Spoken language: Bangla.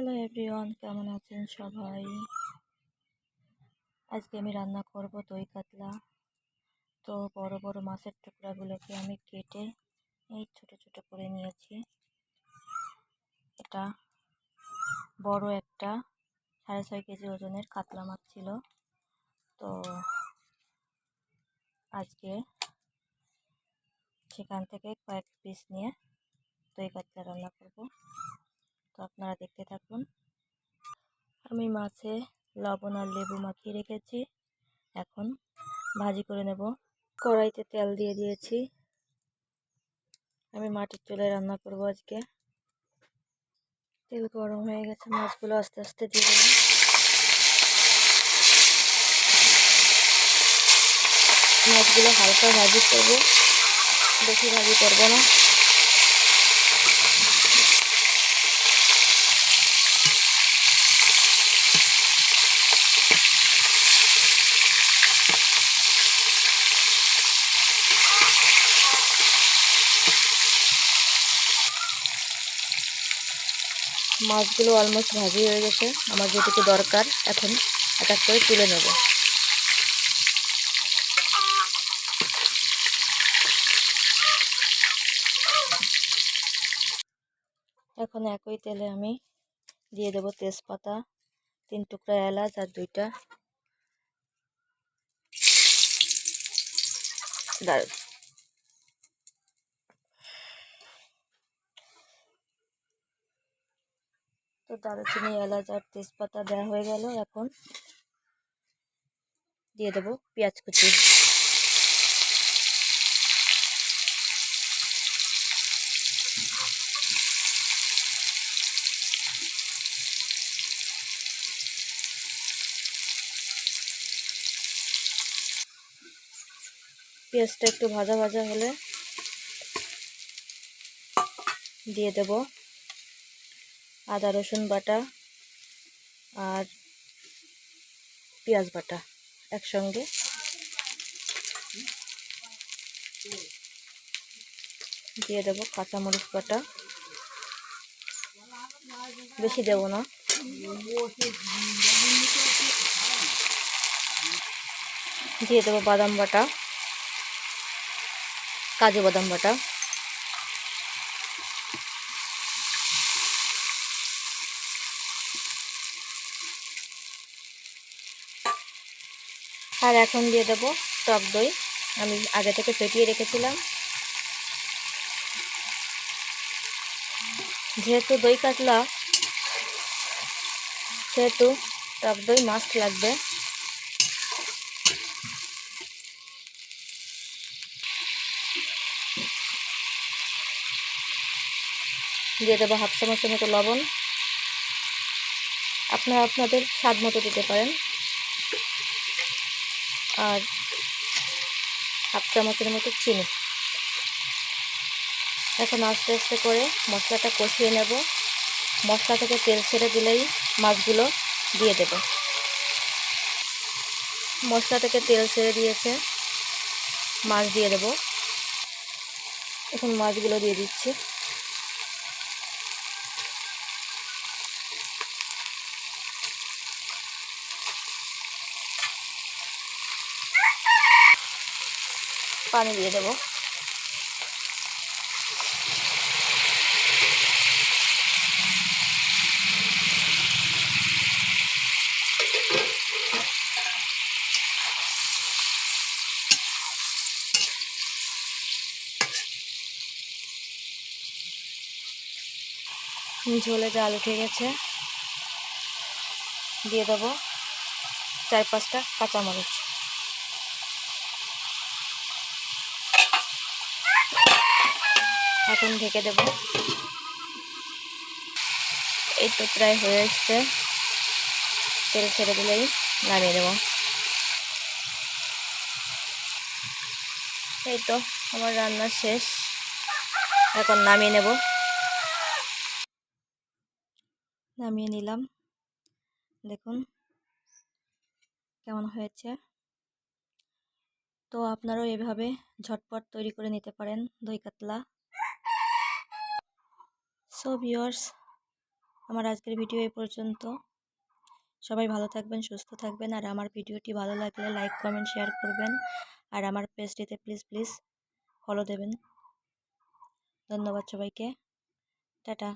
হ্যালো এভরিওয়ান কেমন আছেন সবাই? আজকে আমি রান্না করব দই কাতলা। তো বড় বড় মাছের টুকরাগুলোকে আমি কেটে এই ছোট ছোট করে নিয়েছি। এটা বড় একটা সাড়ে ছয় কেজি ওজনের কাতলা মাছ ছিল। তো আজকে সেখান থেকে কয়েক পিস নিয়ে দই কাতলা রান্না করব। আপনারা দেখতে থাকুন। আমি মাছে লবণ আর লেবু মাখিয়ে রেখেছি। এখন ভাজি করে নেব। কড়াইতে তেল দিয়ে দিয়েছি। আমি মাটির চুলে রান্না করব আজকে। তেল গরম হয়ে গেছে, মাছগুলো আস্তে আস্তে দিয়ে দেবো মাছগুলো হালকা ভাজি করব। বেশি ভাজি করব না। মাছগুলো অলমোস্ট ভাজি হয়ে গেছে। আমার যেটুকু দরকার, এখন এক এক করে তুলে নেব। এখন একই তেলে আমি দিয়ে দেব তেজপাতা, তিন টুকরা এলাচ আর দুইটা তো দারুচিনি এলাচ আর তেজপাতা দেওয়া হয়ে গেল। এখন দিয়ে দেবো পেঁয়াজ কুচি। পেঁয়াজটা একটু ভাজা ভাজা হলে দিয়ে দেব। আদা, রসুন বাটা আর পেঁয়াজ বাটা একসঙ্গে। দিয়ে দেব কাঁচামরিচ বাটা। বেশি দেব না। দিয়ে দেবো বাদাম বাটা, কাজু বাদাম বাটা। আর এখন দিয়ে দেবো টক দই। আমি আগে থেকে ফেটিয়ে রেখেছিলাম। যেহেতু দই কাতলা, সেহেতু টক দই মাস্ট লাগবে। দিয়ে দেবো হাফ চামচের মতো লবণ। আপনারা আপনাদের স্বাদ মতো দিতে পারেন। আর হাফ চামচের মতো চিনি। এখন আস্তে আস্তে করে মশলাটা কষিয়ে নেব। মশলা থেকে তেল ছেড়ে দিলেই মাছগুলো দিয়ে দেব। মশলা থেকে তেল ছেড়ে দিয়েছে, মাছ দিয়ে দেব। এখন মাছগুলো দিয়ে দিচ্ছি। পানি দিয়ে দেবো। ঝোলে জাল উঠে গেছে। দিয়ে দেবো চার পাঁচটা কাঁচামরিচ। এখন ঢেকে দেব। এই তো প্রায় হয়ে এসছে। তেল ছেড়ে দিলেই নামিয়ে দেব। এই তো আমার রান্না শেষ। এখন নামিয়ে নেব। নামিয়ে নিলাম। দেখুন কেমন হয়েছে। তো আপনারাও এভাবে ঝটপট তৈরি করে নিতে পারেন দই কাতলা। সো ভিওর্স আমার আজকের ভিডিও এই পর্যন্ত। সবাই ভালো থাকবেন, সুস্থ থাকবেন, আর আমার ভিডিওটি ভালো লাগলে লাইক কমেন্ট শেয়ার করবেন। আর আমার পেজটিতে প্লিজ প্লিজ ফলো দেবেন। ধন্যবাদ সবাইকে। টাটা।